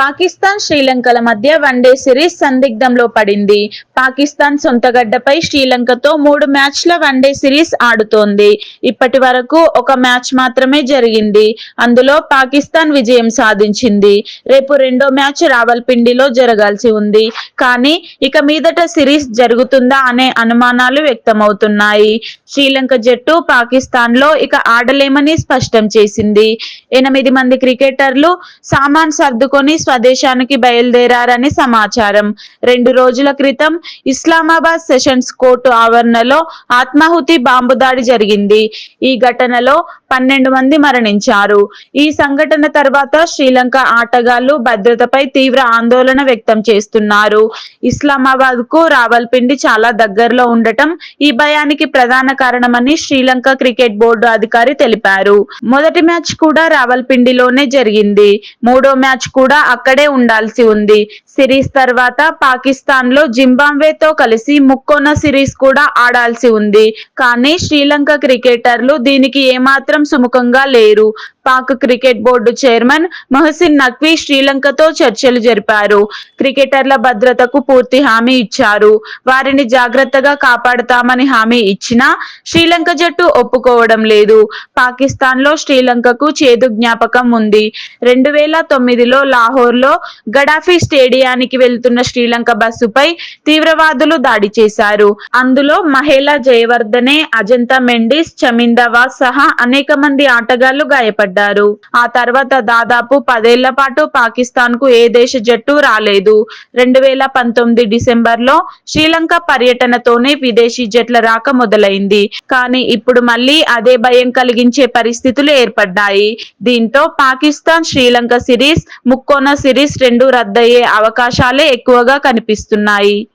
పాకిస్తాన్ శ్రీలంకల మధ్య one day series సందిగ్ధంలో పడింది. పాకిస్తాన్ సొంత గడ్డపై శ్రీలంకతో మూడు మ్యాచ్ల వన్డే సిరీస్ ఆడుతోంది. ఇప్పటి వరకు ఒక మ్యాచ్ మాత్రమే జరిగింది. అందులో పాకిస్తాన్ విజయం సాధించింది. రేపు రెండో మ్యాచ్ రావల్పిండిలో జరగాల్సి ఉంది. కానీ ఇక మీదట సిరీస్ జరుగుతుందా అనే అనుమానాలు వ్యక్తమవుతున్నాయి. శ్రీలంక జట్టు పాకిస్తాన్లో ఇక ఆడలేమని స్పష్టం చేసింది. ఎనిమిది మంది క్రికెటర్లు సామాన్ సర్దుకొని స్వదేశానికి బయలుదేరారని సమాచారం. రెండు రోజుల క్రితం ఇస్లామాబాద్ సెషన్స్ కోర్టు ఆవరణలో ఆత్మాహుతి బాంబు దాడి జరిగింది. ఈ ఘటనలో పన్నెండు మంది మరణించారు. ఈ సంఘటన తర్వాత శ్రీలంక ఆటగాళ్ళు భద్రతపై తీవ్ర ఆందోళన వ్యక్తం చేస్తున్నారు. ఇస్లామాబాద్కు రావల్పిండి చాలా దగ్గరలో ఉండటం ఈ భయానికి ప్రధాన కారణమని శ్రీలంక క్రికెట్ బోర్డు అధికారి తెలిపారు. మొదటి మ్యాచ్ కూడా రావల్పిండిలోనే జరిగింది. మూడో మ్యాచ్ కూడా అక్కడే ఉండాల్సి ఉంది. సిరీస్ తర్వాత పాకిస్తాన్లో జింబాబ్వేతో కలిసి ముక్కోన సిరీస్ కూడా ఆడాల్సి ఉంది. కానీ శ్రీలంక క్రికెటర్లు దీనికి ఏమాత్రం సుముఖంగా లేరు. Pak cricket board chairman Mohsin Naqvi శ్రీలంకతో చర్చలు జరిపారు. క్రికెటర్ల భద్రతకు పూర్తి హామీ ఇచ్చారు. వారిని జాగ్రత్తగా కాపాడుతామని హామీ ఇచ్చినా శ్రీలంక జట్టు ఒప్పుకోవడం లేదు. పాకిస్తాన్లో శ్రీలంకకు చేదు జ్ఞాపకం ఉంది. రెండు వేల తొమ్మిదిలో లాహోర్లో గడాఫీ స్టేడియానికి వెళ్తున్న శ్రీలంక బస్సుపై తీవ్రవాదులు దాడి చేశారు. అందులో మహేలా జయవర్ధనే అజంతా మెండిస్ చమిందవాజ్ సహా అనేక మంది ఆటగాళ్ళు గాయపడ్డారు. ఆ తర్వాత దాదాపు పదేళ్ళ పాటు పాకిస్తాన్కు ఏ దేశ జట్టు రాలేదు. రెండు వేల పంతొమ్మిది డిసెంబర్లో శ్రీలంక పర్యటనతోనే విదేశీ జట్ల రాక మొదలైంది. కానీ ఇప్పుడు మళ్ళీ అదే భయం కలిగించే పరిస్థితులు ఏర్పడ్డాయి. దీంతో పాకిస్తాన్ శ్రీలంక సిరీస్ ముక్కోన సిరీస్ రెండు రద్దయ్యే అవకాశాలే ఎక్కువగా కనిపిస్తున్నాయి.